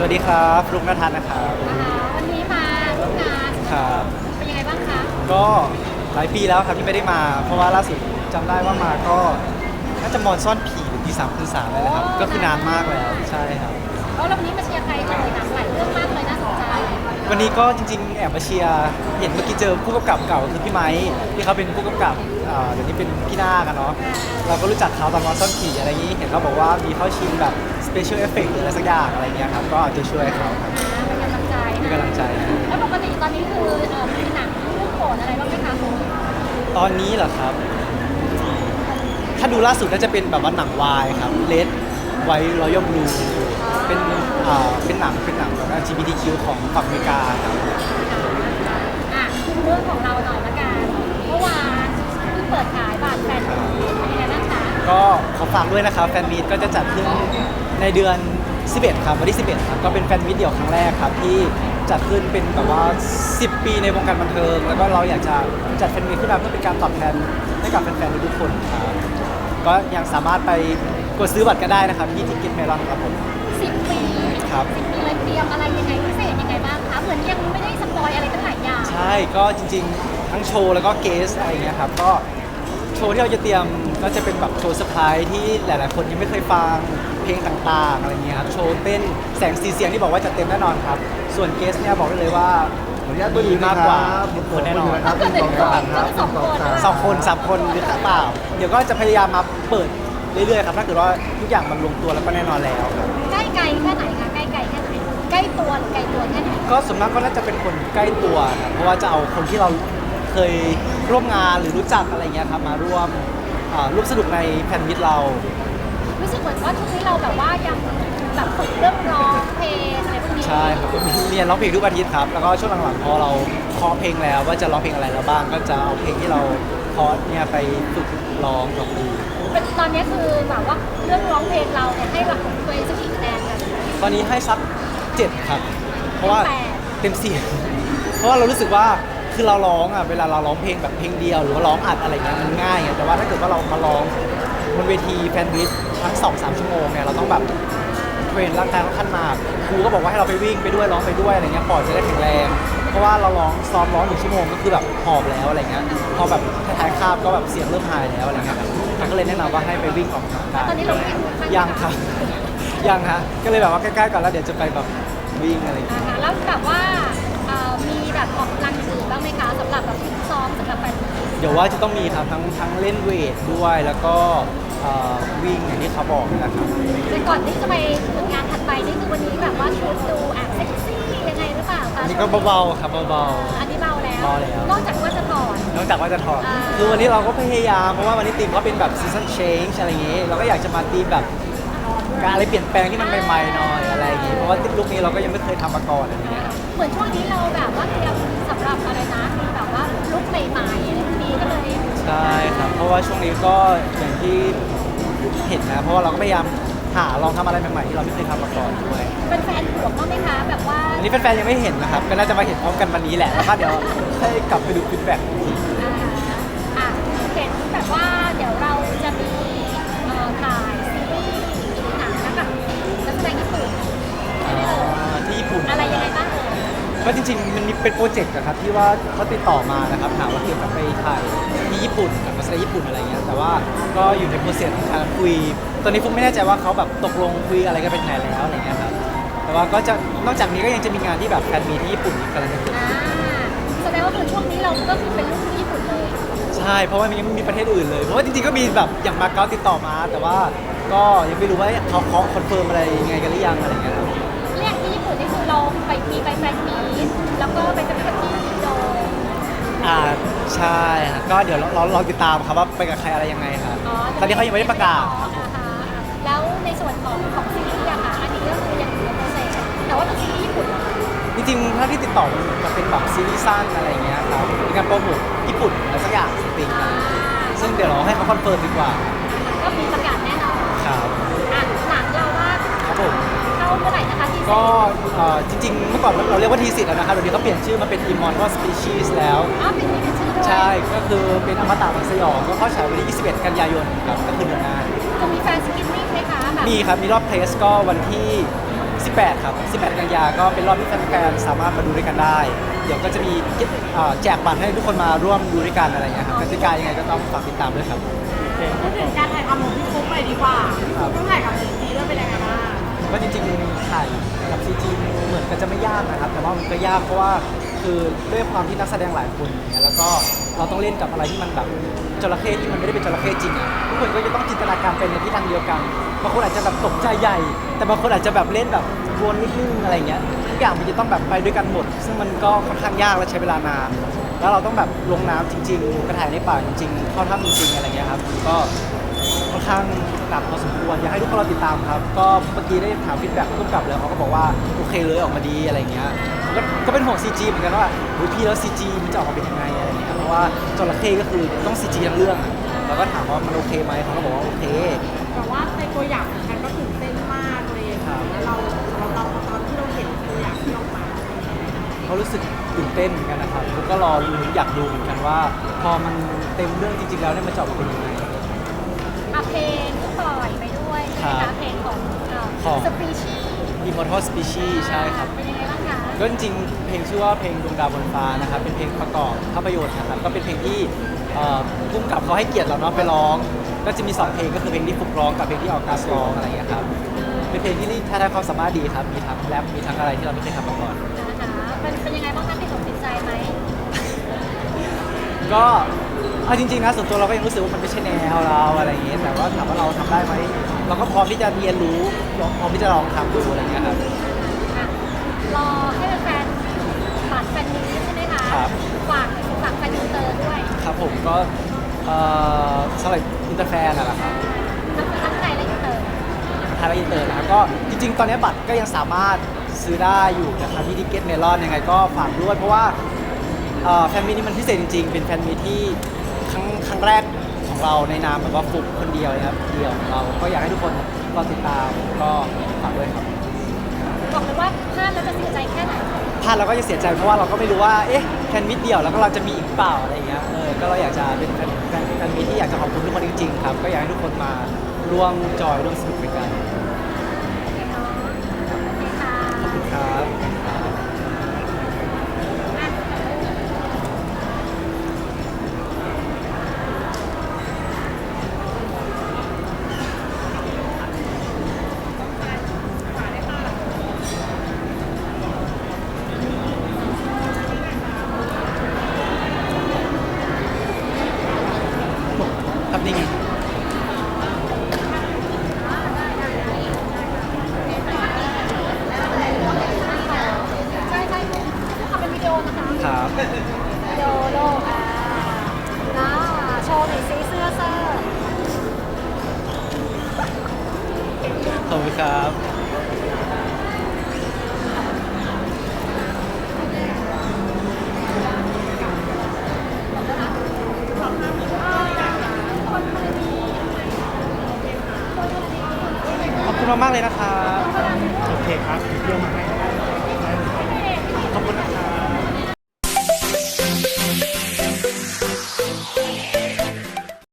สวัสดีครับฟลุกนทัศน์นะครับนะคะวันนี้มาร่วมงานครับเป็นยังไงบ้างคะก็หลายปีแล้วครับที่ไม่ได้มา เพราะว่าล่าสุดจำได้ว่ามาก็น่าจะมอนซ่อนผีหรือปีสามคืนสามเลยนะครับ ก็คือนานมากแล้วใช่ครับแล้ววันนี้มาเชียร์ใครเอ่ยหนังหลายเรื่องมากเลยน่าสนใจ วันนี้ก็จริงๆ แอบมาเชียร์เห็นเมื่อกี้เจอผู้กำกับเก่าคือพี่ไม้ที่เขาเป็นผู้กำกับอ่าเดี๋ยวนี้เป็นพี่นากันเนาะเราก็รู้จักเขาตอนมอนซ่อนผีอะไรอย่างนี้เห็นเขาบอกว่ามีเข้าชิงแบบ special effect หรืออะไรสักอย่างอะไรเงี้ยครับก็เอาใจะช่วยเขาครับอ่าเป็นกำลังใจมีนะกำลังใจ แล้วปกติตอนนี้คือเอ่อมีหนังเรื่องโปรดอะไรบ้างไหมคะคุณตอนนี้เหรอครับ ถ้าดูล่าสุดน่าจะเป็นแบบว่าหนังวายครับเลดไวรอยัลบลูเป็นอ่าเป็นหนังเป็นหนังแบบ LGBTQ ของฝั่งอเมริกาครับอะเรื่องของเราหน่อยละกันเมื่อวานเพิ่งเปิดขายบัตรแฟนมีตเป็นยังไงบ้างคะก็ขอฝากด้วยนะครับแฟนมีตก็จะจัดขึ้นในเดือน 11 ครับ วันที่ 11 ครับก็เป็นแฟนมีตเดี่ยวครั้งแรกครับที่จัดขึ้นเป็นแบบว่า 10 ปีในวงการบันเทิง แล้วก็เราอยากจะจัดแฟนมีตขึ้นมาเพื่อเป็นการตอบแทนให้กับแฟนๆทุกๆคนครับก็ยังสามารถไปกดซื้อบัตรกันได้นะครับที่ทิกเก็ตเมลอนครับผม สิบปีครับ สิบปีเลยเตรียมอะไรยังไงพิเศษยังไงบ้างคะ เหมือนยังไม่ได้สปอยอะไรตั้งหลายอย่าง ใช่ก็จริงๆ ทั้งโชว์แล้วก็เกสอะไรอย่างเงี้ยครับก็โชว์ที่เราจะเตรียมก็จะเป็นแบบโชว์เซอร์ไพรส์ที่หลาย ๆ คนยังไม่เคยฟังเพลงต่างๆอะไรเงี้ยครับโชว์เต้นแสงสีเสียงที่บอกว่าจะเต็มแน่นอนครับ ส่วนเกสเนี่ยบอกได้เลยว่าขออนุญาตตัวดีมากกว่าทุกคนแน่นอนครับหนึ่งสองสามครับหนึ่งสองสามสองคนสามคนหรือเปล่าเดี๋ยวก็จะพยายามมาเปิดเรื่อยๆครับถ้าเกิดว่าทุกอย่างมันลงตัวแล้วก็แน่นอนแล้วครับ ใกล้ไกลแค่ไหนคะใก ล้ไกลแค่ไหนใกล้ตัวหรือไกลตัวแค่ไหนก็ส่วนมากก็น่าจะเป็นคนใกล้ตัวครับเพราะว่าจะเอาคนที่เราเคยร่วมงานหรือรู้จักอะไรเงี้ยครับมาร่วมอ่าร่วมสนุกในแฟนมิตเรา รู้สึกเหมือนว่าช่วงนี้เราแบบว่ายังแบบฝึกเรื่องร้องเพลงอะไรพวกนี้ใช่ครับก็มีเรียนร้องเพลงทุกอาทิตย์ครับ แล้วก็ช่วงหลังๆพอเราเคาะเพลงแล้ว ว่าจะร้องเพลงอะไรแล้วบ้าง ก็จะเอาเพลงที่เราเคาะเนี่ยไปฝึกร้องกับครูเป็นตอนนี้คือแบบว่าเรื่องร้องเพลงเราเนี่ยให้แบบตัวเองสักกี่คะแนนกันตอนนี้ให้สัก เจ็ดครับ เพราะว่าแปดเต็มเสียงเพราะว่าเรารู้สึกว่าคือเราร้องอะเวลาเราร้องเพลงแบบเพลงเดียว หรือว่าร้องอัดอะไรเงี้ยมันง่ายไงแต่ว่าถ้าเกิดว่าเรามาร้องบนเวทีแฟนมิตทั้งสองสามชั่วโมงเนี่ยเราต้องแบบเทรนร่างกายค่อนข้างมากครูก็บอกว่าให้เราไปวิ่งไปด้วยร้องไปด้วยอะไรเงี้ยปอดจะได้แข็งแรงเพราะว่าเราร้องซ้อมร้องหนึ่งชั่วโมงก็คือแบบหอบแล้วอะไรเงี้ยพอแบบท้ายๆคาบก็แบบเสียงเริ่มหายแล้วอะไรเงี้ยครับก็เลยแนะนำว่าให้ไปวิ่งออกกำลังกายตอนนี้เราวิ่งข้างยังครับยังฮะก็เลยแบบว่าใกล้ๆก่อนแล้วเดี๋ยวจะไปแบบ วิ่งอะไรอย่างเงี้ยอ่าฮะแล้วแบบว่าเอ่อมีแบบออกกำลังอื่นบ้างไหมคะสำหรับแบบฟิตซ้อมสำหรับแฟนเดี๋ยวว่าจะต้องมีครับทั้งทั้งเล่นเวทด้วยแล้วก็เอ่อวิ่งอย่างที่เขาบอกนะครับ แต่ก่อนที่จะไปถึงงานถัดไปนี่คือวันนี้แบบว่าชุดดูแอบเซ็กซี่ยังไงหรือเปล่าคะอันนี้ก็เบาๆครับเบา อันนี้เบาแล้ว เบาแล้ว นอกจากว่าจะถอด ๆนอกจากว่าจะถอดอ่า คือวันนี้เราก็พยายามเพราะว่าวันนี้ทีมเขาเป็นแบบ season change อะไรอย่างงี้ เราก็อยากจะมาทีมแบบ การอะไรเปลี่ยนแปลงที่มันใหม่ๆหน่อยอะไรอย่างงี้เพราะว่าลุคนี้เราก็ยังไม่เคยทำมาก่อนอะไรอย่างเงี้ยเหมือนช่วงนี้เราแบบว่าเตรียมสำหรับอะไรนะมีแบบว่าลุคใหม่ๆอะไรพวกนี้ก็เลย ใช่ครับเพราะว่าช่วงนี้ก็อย่างที่เห็นนะเพราะว่าเราก็พยายามหาลองทำอะไรใหม่ๆที่เราไม่เคยทำมาก่อนด้วย เป็นแฟนห่วงบ้างไหมคะแบบว่า อันนี้แฟนๆยังไม่เห็นนะครับก็น่าจะมาเห็นพร้อมกันวันนี้แหละแล้วก็เดี๋ยวให้กลับไปดูฟีดแบ็กอีกที ก็จริงๆ มันมีเป็นโปรเจกต์อะครับที่ว่าเขาติดต่อมานะครับถามว่าเกี่ยวกับไปถ่ายที่ญี่ปุ่นกับนักแสดงญี่ปุ่นอะไรเงี้ยแต่ว่าก็อยู่ในโปรเซสของการคุย ตอนนี้ฟุกไม่แน่ใจว่าเขาแบบตกลงคุยอะไรกันเป็นไงแล้วอะไรเงี้ยครับแต่ว่าก็จะนอกจากนี้ก็ยังจะมีงานที่แบบแฟนมีที่ญี่ปุ่นอีกกำลังจะเกิดอ่าแสดงว่าคือช่วงนี้เราก็คือเป็นลูกที่ญี่ปุ่นเลยใช่เพราะว่ามันยังไม่มีประเทศอื่นเลยเพราะว่าจริงๆก็มีแบบอย่างมาเก๊าติดต่อมา แต่ว่าก็ยังไม่รู้ว่าเขาเขาคอนเฟิร์มอะไรยังไงกันหรือยังอะไรเงี้ยครับ เรียกที่ญี่ปุ่นนี่คือเราไปมีไปแฟ ใช่ฮะก็เดี๋ยวเราเราเราติดตามครับว่าไปกับใครอะไรยังไงครับอ๋อตอนนี้เขายังไม่ได้ประกาศอ๋ออ่าฮะแล้วในส่วนของของซีรีส์อะค่ะ อันนี้ก็คือยังอยู่ในโปรเซสแต่ว่าเป็นซีรีส์ญี่ปุ่นเหรอจริงๆถ้าที่ติดต่อมันจะเป็นแบบซีรีส์สั้นอะไรเงี้ยครับเป็นการโปรโมทญี่ปุ่นอะไรสักอย่างสปริงอ่าซึ่งเดี๋ยวเราให้เขาคอนเฟิร์มดีกว่าก็มีประกาศแน่นอนครับ อะหนังเราว่าครับผม เข้าเมื่อไหร่นะคะที่ ก็เอ่อจริงๆ เมื่อก่อนเราเรียกว่าทีสิทธ์แล้วนะครับเดี๋ยวนี้เขาเปลี่ยนชื่อมาเป็น Immortal Species แล้วอ๋อเป็นมีชื่อด้วยใช่ ก็คือเป็นอมตะมันสยองก็เข้าฉายวันที่ 21 กันยายนครับก็คือเดือนหน้าจะมีแฟนสกินนิ่งไหมคะแบบมีครับ มีรอบเพลสก็วันที่ 18 ครับ 18 กันยาก็เป็นรอบที่แฟนๆสามารถมาดูด้วยกันได้ เดี๋ยวก็จะมีเอ่อแจกบัตรให้ทุกคนมาร่วมดูด้วยกันอะไรเงี้ยครับกติกายังไงก็ต้องฝากติดตามด้วยครับ พูดถึงการถ่ายทำของพี่ฟุ๊กไปดีกว่าครับต้องถ่ายกับซีจีด้วยเป็นยังไงบ้าง ก็จริงๆถ่ายกับ CG เหมือนกันจะไม่ยากนะครับ แต่ว่ามันก็ยากเพราะว่าคือด้วยความที่นักแสดงหลายคนอย่างเงี้ยแล้วก็เราต้องเล่นกับอะไรที่มันแบบจระเข้ที่มันไม่ได้เป็นจระเข้จริงอะทุกคนก็จะต้องจินตนาการไปในที่ทางเดียวกันบางคนอาจจะแบบตกใจใหญ่ แต่บางคนอาจจะแบบเล่นแบบวนนิดนึงอะไรเงี้ยทุกอย่างมันจะต้องแบบไปด้วยกันหมด ซึ่งมันก็ค่อนข้างยากและใช้เวลานานแล้วเราต้องแบบลงน้ำจริงๆกระถ่ายในป่าจริงๆเข้าถ้ำจริงๆอะไรเงี้ยครับก็ ข้างหนักพอสมควรอยากให้ทุกคนเราติดตามครับ ก็เมื่อกี้ได้ถามฟีดแบ็กร่วมกับแล้วเขาก็บอกว่าโอเคเลยออกมาดีอะไรเงี้ยก็ก็เป็นห่วง CG เหมือนกันว่าเฮ้ยพี่แล้ว CG มันจะออกมาเป็นยังไงอะไรเงี้ยเพราะว่าจระเข้ก็คือต้อง CG ทั้งเรื่องอะเราก็ถามว่ามันโอเคไหมเขาก็บอกว่าโอเค แต่ว่าในตัวอย่างเหมือนกันก็ตื่นเต้นมากเลยครับแล้วเราเราเราตอนที่เราเห็นตัวอย่างที่ออกมาเขารู้สึกตื่นเต้นเหมือนกันนะครับผมก็รอรู้นอยากดูเหมือนกันว่า พอมันเต็มเรื่องจริงๆแล้วเนี่ยมันจะออกมาเป็นยังไง อะเพลงที่ปล่อยไปด้วยใช่ไหมครัคะบเพลงของของสปีชี Immortal Species ใช่ครับ เป็นยังไงบ้างคะก็จริงๆเพลงชื่อว่าเพลงดวงดาวบนฟ้านะครับเป็นเพลงประกอบภาพยนตร์นะครับก็เป็นเพลงที่เอ่อพุ่มกับเขาให้เกียรติเราเนาะไปร้อง ก็จะมี2เพลงก็คือเพลงที่ฟุกร้องกับเพลงที่ออกกาสร้องอะไรอย่างเงี้ยครับเป็นเพลงที่ท่าทางความสามารถดีครับมีทั้งแรปมีทั้งอะไรที่เราไม่เคยทำมาก่อนนะคะเป็นเป็นยังไงบ้างคะติดอกติดใจไหมก็ เอาจริงๆนะส่วนตัวเราก็ยังรู้สึกว่ามันไม่ใช่แนวเราอะไรอย่างเงี้ยแต่ว่าถามว่าเราทำได้ไหมเราก็พร้อมที่จะเรียนรู้พร้อมที่จะลองทำดูอะไรอย่างเงี้ยครับอะรอให้แฟนๆบัตรแฟนนี้ใช่ไหมคะครับฝากฝากแฟนยูเตอร์ด้วยครับผมก็เอ่อสำหรับอินเตอร์แฟนน่ะแหละครับ ทั้งทั้งไทยและยูเตอร์ไทยและอินเตอร์นะครับก็จริง ๆ ตอนนี้บัตรก็ยังสามารถซื้อได้อยู่นะครับที่ทิเก็ตเมลอนยังไงก็ฝากด้วยเพราะว่า เอ่อแฟนมีตนี้มันพิเศษจริงๆ เป็นแฟนมีตที่ครั้งครั้งแรกของเราในนามแบบว่าฟุกคนเดียวนะครับเดียวของเราก็อยากให้ทุกคนรอติดตามก็ฝากด้วยครับบอกเลยว่าพลาดแล้วจะเสียใจแค่ไหนพลาดเราก็จะเสียใจเพราะว่าเราก็ไม่รู้ว่าเอ๊ะแฟนมิตเดียวแล้วก็เราจะมีอีกเปล่าอะไรอย่างเงี้ยเออก็เราอยากจะเป็นแฟนแฟนแฟนมิตที่อยากจะขอบคุณทุกคนจริงๆครับก็อยากให้ทุกคนมาร่วมจอยร่วมสนุกด้วยกันโอเคเนาะโอเคค่ะ ขอบคุณครับ ทำนี่ไงใช่ใช่ทำเป็นวิดีโอนะคะครับวิดีโอโลกอ่าโชว์หน่อยซิเสื้อเสื้อขอบคุณครับขอบคุณ มากๆเลยนะครับ โอเคครับเดี๋ยวมาให้